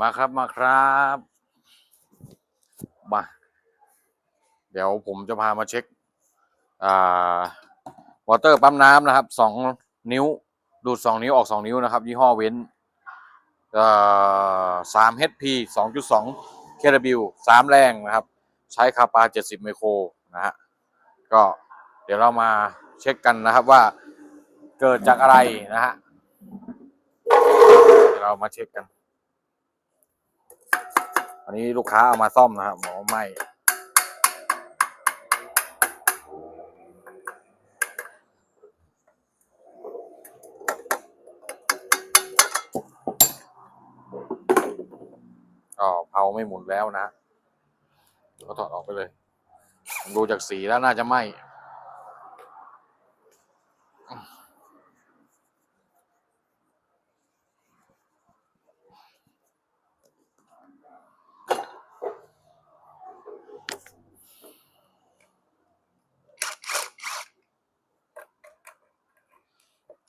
มาครับมาครับมาเดี๋ยวผมจะพามาเช็คอ่าวอเตอร์ปั๊มน้ำนะครับสองนิ้ว ดูดสองนิ้วออกสองนิ้วนะครับ ยี่ห้อเว้นเอ่อสาม HP สองจุดสองเคบิวสามแรงนะครับ ใช้คาปาเจ็ดสิบไมโครนะฮะก็เดี๋ยวเรามาเช็คกันนะครับว่าเกิดจากอะไรนะฮะเดี๋ยวเรามาเช็คกัน อันนี้ลูกค้าเอามาซ่อมนะครับหมอไม่ก็เผาไม่หมุนแล้วนะก็ถอดออกไปเลย ดูจากสีแล้วน่าจะไหม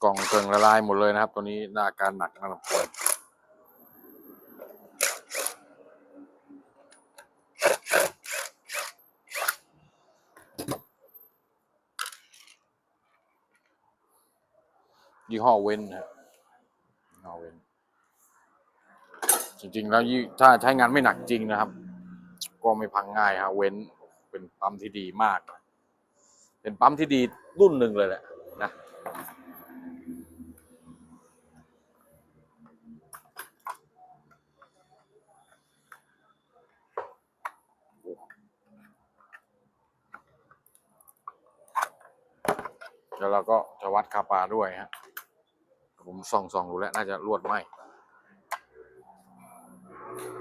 กล่องเกิงละลายหมดเลยนะครับ ตัวนี้น่าอาการหนักนะครับยี่ห้อเว้นนะครับยี่ห้อเว้น จริงๆ แล้วยี่ถ้าใช้งานไม่หนักจริงนะครับ ก็ไม่พังง่ายฮะเว้นเป็นปั๊มที่ดีมาก เป็นปั๊มที่ดีรุ่นหนึ่งเลยแหละนะ แล้วเราก็จะวัดคาปาด้วยฮะผมส่องส่องดูแล้วน่าจะรวดไหม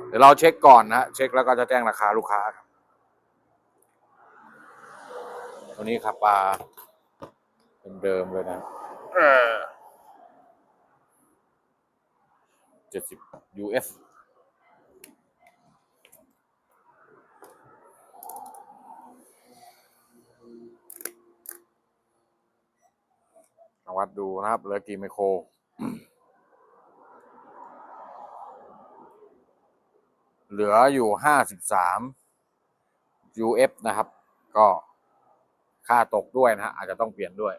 เดี๋ยวเราเช็คก่อนนะเช็คแล้วก็จะแจ้งราคาลูกค้าครับตัวนี้คาปาเดิมๆเลยนะเจ็ดสิบ US ลองวัดดูนะครับเหลือกี่ไมโครเหลืออยู่ห้าสิบสาม UF นะครับ ก็ค่าตกด้วยนะฮะอาจจะต้องเปลี่ยนด้วย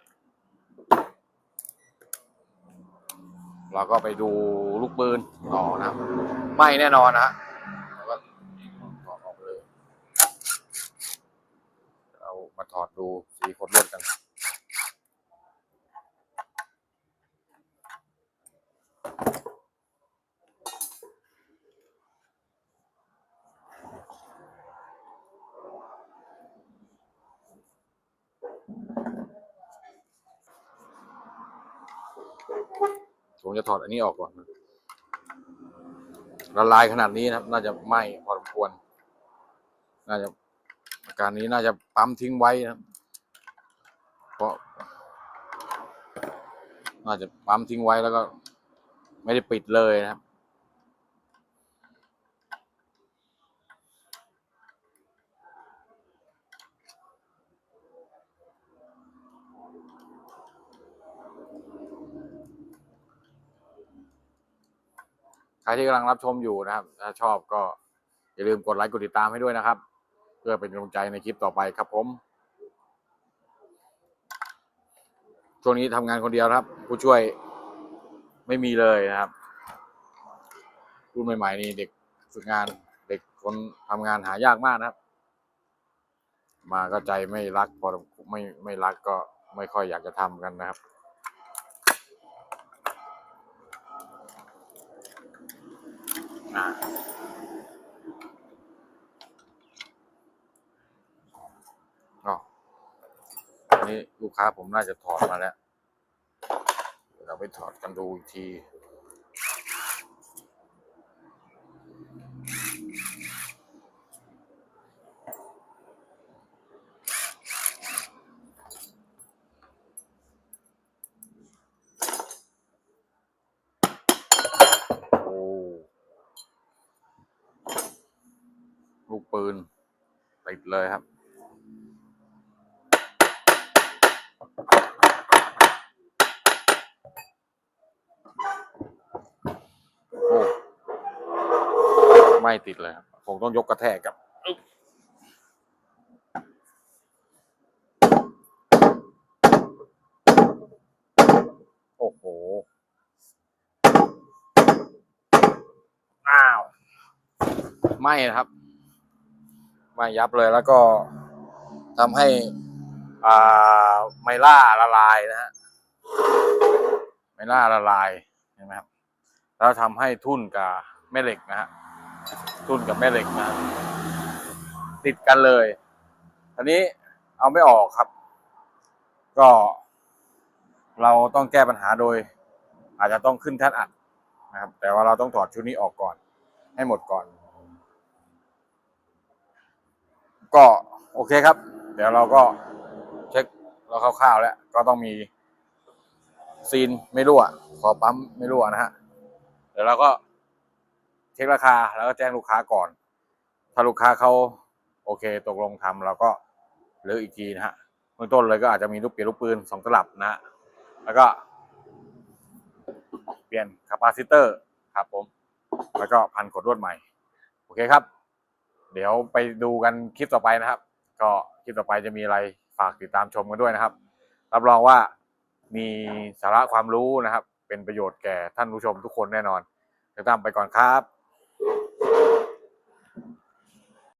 เราก็ไปดูลูกปืนต่อนะไม่แน่นอนนะฮะแล้วก็ถอดออกเลยเรามาถอดดูสีขดลวดกัน ผมจะถอดอันนี้ออกก่อนละลายขนาดนี้นะครับ น่าจะไหม้พอสมควร น่าจะอาการนี้น่าจะปั๊มทิ้งไว้นะครับเพราะ น่าจะปั๊มทิ้งไว้แล้วก็ ไม่ได้ปิดเลยนะครับ ใครที่กำลังรับชมอยู่นะครับ ถ้าชอบก็อย่าลืมกดไลค์กดติดตามให้ด้วยนะครับ เพื่อเป็นกำลังใจในคลิปต่อไปครับผมช่วงนี้ทำงานคนเดียวครับ ผู้ช่วยไม่มีเลยนะครับรุ่นใหม่ๆนี่เด็กฝึกงานเด็กคนทำงานหายากมากนะครับ มาก็ใจไม่รักพอไม่ไม่รักก็ไม่ค่อยอยากจะทำกันนะครับ อ่าอ๋ออันนี้ลูกค้าผมน่าจะถอดมาแล้วเดี๋ยวเราไปถอดกันดูอีกที โอ้ ลูกปืน ติดเลยครับ โอ้ ไม่ติดเลยครับ ผมต้องยกกระแทกครับโอ้โห อ้าว ไม่นะครับ ไม่ยับเลยแล้วก็ทำให้อ่าไมล่าละลายนะฮะไมล่าละลายเห็นไหมครับแล้วทำให้ทุ่นกับแม่เหล็กนะฮะทุ่นกับแม่เหล็กนะฮะติดกันเลย อันนี้เอาไม่ออกครับ ก็ เราต้องแก้ปัญหาโดย อาจจะต้องขึ้นแท่นอัดนะครับ แต่ว่าเราต้องถอดชุดนี้ออกก่อน ให้หมดก่อน ก็โอเคครับ เดี๋ยวเราก็เช็คเราคร่าวๆแล้ว ก็ต้องมีซีนไม่รั่ว ขอปั๊มไม่รั่วนะฮะ เดี๋ยวเราก็เช็คราคาแล้วก็แจ้งลูกค้าก่อน ถ้าลูกค้าเขาโอเคตกลงทำเราก็เลือกอีกทีนะฮะเบื้องต้นเลยก็อาจจะมีลูกเปลี่ยนลูกปืนสองตลับนะฮะแล้วก็ เปลี่ยนคาปาซิเตอร์ครับผม แล้วก็พันขดลวดใหม่ โอเคครับ เดี๋ยวไปดูกันคลิปต่อไปนะครับ ก็คลิปต่อไปจะมีอะไรฝากติดตามชมกันด้วยนะครับ รับรองว่ามีสาระความรู้นะครับ เป็นประโยชน์แก่ท่านผู้ชมทุกคนแน่นอนติดตามไปก่อนครับ